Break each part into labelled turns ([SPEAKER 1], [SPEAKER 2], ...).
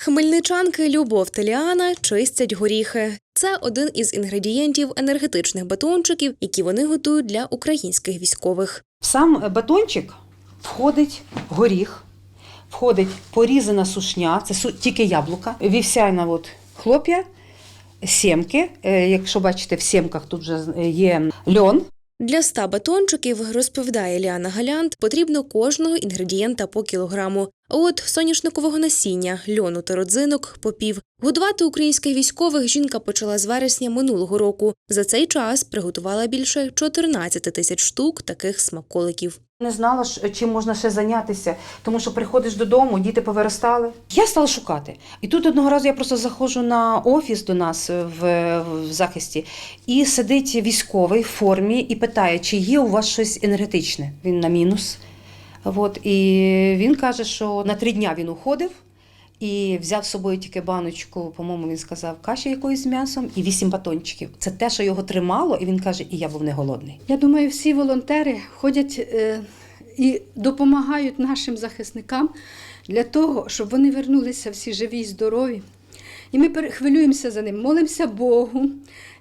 [SPEAKER 1] Хмельничанки Любов та Ліана чистять горіхи. Це один із інгредієнтів енергетичних батончиків, які вони готують для українських військових.
[SPEAKER 2] В сам батончик входить горіх, входить порізана сушня, це тільки яблука, вівсяна от хлоп'я, сімки. Е, Якщо бачите, в сімках тут вже є льон.
[SPEAKER 1] Для ста батончиків, розповідає Ліана Галянт, потрібно кожного інгредієнта по кілограму. От соняшникового насіння, льону та родзинок по пів. Годувати українських військових жінка почала з вересня минулого року. За цей час приготувала більше 14 тисяч штук таких смаколиків.
[SPEAKER 2] Не знала, чим можна ще зайнятися, тому що приходиш додому, діти повиростали. Я стала шукати. І тут одного разу я просто заходжу на офіс до нас в, в захисті, і сидить військовий в формі і питає, чи є у вас щось енергетичне. Він на мінус. От, і він каже, що на три дня він уходив і взяв з собою тільки баночку, по-моєму, він сказав, каші якоїсь з м'ясом і вісім батончиків. Це те, що його тримало, і він каже, і я був не голодний.
[SPEAKER 3] Я думаю, всі волонтери ходять е, і допомагають нашим захисникам для того, щоб вони вернулися всі живі й здорові. І ми хвилюємося за ним, молимося Богу.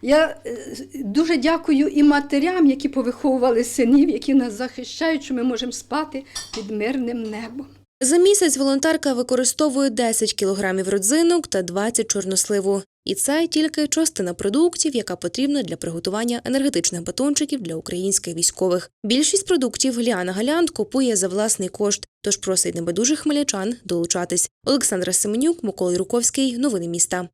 [SPEAKER 3] Я е, дуже дякую і матерям, які повиховували синів, які нас захищають, що ми можемо спати під мирним небом.
[SPEAKER 1] За місяць волонтерка використовує 10 кілограмів родзинок та 20 чорносливу. І це тільки частина продуктів, яка потрібна для приготування енергетичних батончиків для українських військових. Більшість продуктів Ліана Галянт купує за власний кошт, тож просить небайдужих хмельничан долучатись. Олександра Семенюк, Микола Руковський. Новини міста.